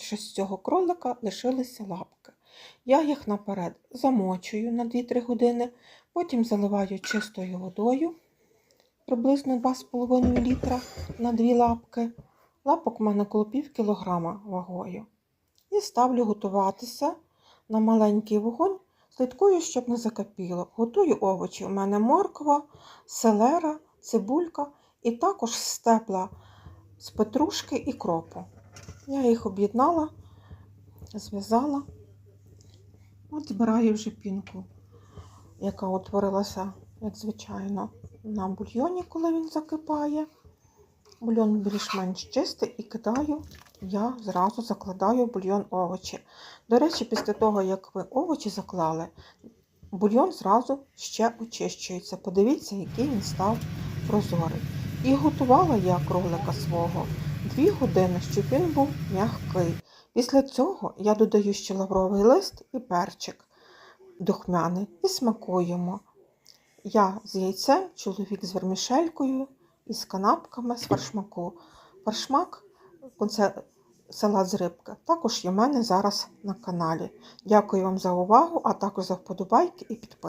от ще з цього кролика лишилися лапки. Я їх наперед замочую на 2-3 години, потім заливаю чистою водою приблизно 2,5 літра на 2 лапки. Лапок в мене коло пів кілограма вагою. І ставлю готуватися на маленький вогонь. Слідкую, щоб не закипіло. Готую овочі. У мене морква, селера, цибулька і також степла з петрушки і кропу. Я їх об'єднала, зв'язала. От збираю вже пінку, яка утворилася, як звичайно, на бульйоні, коли він закипає. Бульйон більш-менш чистий і кидаю, я зразу закладаю бульйон овочі. До речі, після того, як ви овочі заклали, бульйон зразу ще очищується. Подивіться, який він став прозорий. І готувала я кролика свого 2 години, щоб він був м'який. Після цього я додаю ще лавровий лист і перчик духмяний і смакуємо. Я з яйцем, чоловік з вермішелькою і з канапками з фаршмаку. Фаршмак, салат з рибки, також є в мене зараз на каналі. Дякую вам за увагу, а також за вподобайки і підписки.